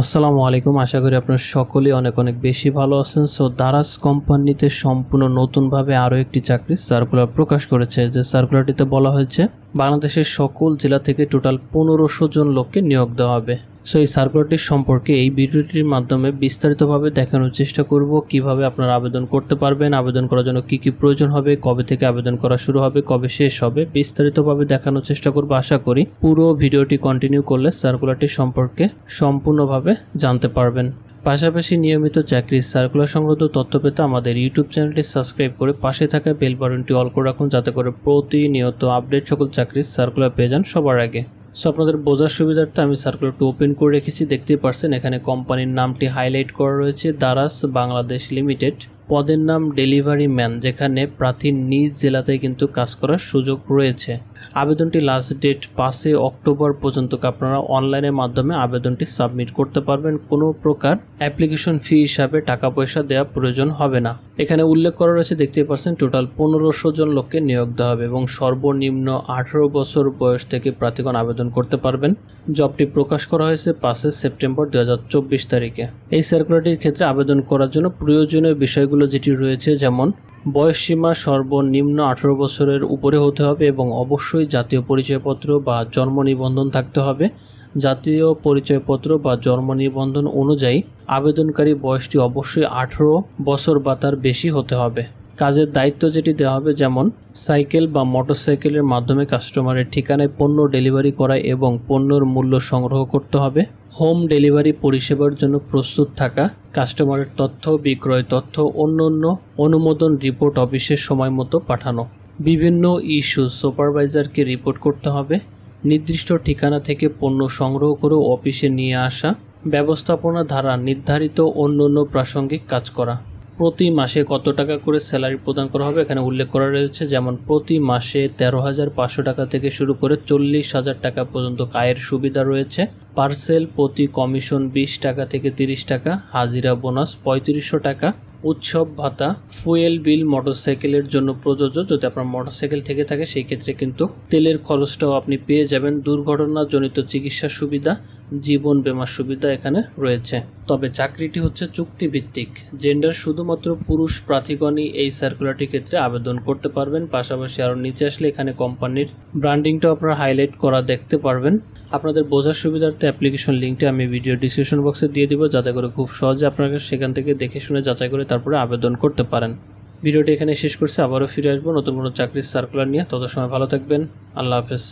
আসসালামু আলাইকুম। আশা করি আপনার সকলেই অনেক অনেক বেশি ভালো আছেন। সো দারাস কোম্পানিতে সম্পূর্ণ নতুনভাবে আরও একটি চাকরির সার্কুলার প্রকাশ করেছে। যে সার্কুলারটিতে বলা হয়েছে, বাংলাদেশের সকল জেলা থেকে টোটাল পনেরোশো জন লোককে নিয়োগ দেওয়া হবে। সো এই সার্কুলারটির সম্পর্কে এই ভিডিওটির মাধ্যমে বিস্তারিতভাবে দেখানোর চেষ্টা করব কীভাবে আপনারা আবেদন করতে পারবেন, আবেদন করার জন্য কি কি প্রয়োজন হবে, কবে থেকে আবেদন করা শুরু হবে, কবে শেষ হবে বিস্তারিতভাবে দেখানোর চেষ্টা করব। আশা করি পুরো ভিডিওটি কন্টিনিউ করলে সার্কুলারটি সম্পর্কে সম্পূর্ণভাবে জানতে পারবেন। পাশাপাশি নিয়মিত চাকরির সার্কুলার সংক্রান্ত তথ্য পেতে আমাদের ইউটিউব চ্যানেলটি সাবস্ক্রাইব করে পাশে থাকা বেল বাটনটি অল করে রাখুন, যাতে করে প্রতিনিয়ত আপডেট সকল চাকরির সার্কুলার পেয়ে যান সবার আগে। সো আপনাদের বোঝার সুবিধার্থে আমি সার্কুলারটি ওপেন করে রেখেছি। দেখতেই পারছেন এখানে কোম্পানির নামটি হাইলাইট করা রয়েছে দারাস বাংলাদেশ লিমিটেড পদের নাম ডেলিভারি ম্যান, যেখানে প্রার্থীর নিজ জেলাতে কিন্তু কাজ করার সুযোগ রয়েছে। আবেদনটি লাস্ট ডেট পাঁচই অক্টোবর পর্যন্ত আপনারা অনলাইনের মাধ্যমে আবেদনটি সাবমিট করতে পারবেন। কোনো প্রকার অ্যাপ্লিকেশন ফি হিসাবে টাকা পয়সা দেওয়া প্রয়োজন হবে না। এখানে উল্লেখ করা রয়েছে, দেখতেই পাচ্ছেন টোটাল পনেরোশো জন লোককে নিয়োগ দেওয়া হবে এবং সর্বনিম্ন আঠারো বছর বয়স থেকে প্রার্থীগণ আবেদন করতে পারবেন। জবটি প্রকাশ করা হয়েছে পাঁচই সেপ্টেম্বর দু হাজার চব্বিশ তারিখে। এই সার্কুলারটির ক্ষেত্রে আবেদন করার জন্য প্রয়োজনীয় বিষয়গুলো যেটি রয়েছে, যেমন বয়সসীমা সর্বনিম্ন আঠারো বছরের উপরে হতে হবে এবং অবশ্যই জাতীয় পরিচয়পত্র বা জন্ম নিবন্ধন থাকতে হবে। জাতীয় পরিচয়পত্র বা জন্ম নিবন্ধন অনুযায়ী আবেদনকারী বয়সটি অবশ্যই আঠারো বছর বা তার বেশি হতে হবে। কাজের দায়িত্ব যেটি দেওয়া হবে, যেমন সাইকেল বা মোটরসাইকেলের মাধ্যমে কাস্টমারের ঠিকানায় পণ্য ডেলিভারি করা এবং পণ্যর মূল্য সংগ্রহ করতে হবে। হোম ডেলিভারি পরিষেবার জন্য প্রস্তুত থাকা, কাস্টমারের তথ্য, বিক্রয় তথ্য অন্য অন্য অনুমোদন রিপোর্ট অফিসের সময় মতো পাঠানো। বিভিন্ন ইস্যু সুপারভাইজারকে রিপোর্ট করতে হবে। নির্দিষ্ট ঠিকানা থেকে পণ্য সংগ্রহ করে অফিসে নিয়ে আসা, ব্যবস্থাপনা ধারা নির্ধারিত অন্য অন্য প্রাসঙ্গিক কাজ করা। প্রতি মাসে কত টাকা করে স্যালারি প্রদান করা হবে? এখানে উল্লেখ করা রয়েছে, যেমন প্রতি মাসে তেরো হাজার পাঁচশো টাকা থেকে শুরু করে চল্লিশ হাজার টাকা পর্যন্ত কায়ের সুবিধা রয়েছে। পার্সেল প্রতি কমিশন বিশ টাকা থেকে তিরিশ টাকা, হাজিরা বোনাস পঁয়ত্রিশশো টাকা উৎসব, ভাতা, ফুয়েল বিল, মোটরসাইকেলের জন্য প্রযোজ্য। যদি আপনার মোটরসাইকেল থেকে থাকে, সেই ক্ষেত্রে কিন্তু তেলের খরচটাও আপনি পেয়ে যাবেন। দুর্ঘটনাজনিত চিকিৎসা সুবিধা, জীবন বীমা সুবিধা এখানে রয়েছে। তবে চাকরিটি হচ্ছে চুক্তিভিত্তিক। জেন্ডার শুধুমাত্র পুরুষ প্রার্থীগণই এই সার্কুলারটির ক্ষেত্রে আবেদন করতে পারবেন। পাশাপাশি আরও নিচে আসলে এখানে কোম্পানির ব্র্যান্ডিংটা আপনারা হাইলাইট করা দেখতে পারবেন। আপনাদের বোঝার সুবিধার্থে অ্যাপ্লিকেশন লিঙ্কটি আমি ভিডিও ডিসক্রিপশন বক্সে দিয়ে দিব, যাতে করে খুব সহজে আপনারা সেখান থেকে দেখে শুনে যাচাই করে তারপরে আবেদন করতে পারেন। ভিডিওটি এখানে শেষ করছে, আবারও ফিরে আসব নতুন কোনো চাকরির সার্কুলার নিয়ে। তত সময় ভালো থাকবেন। আল্লাহ হাফেজ।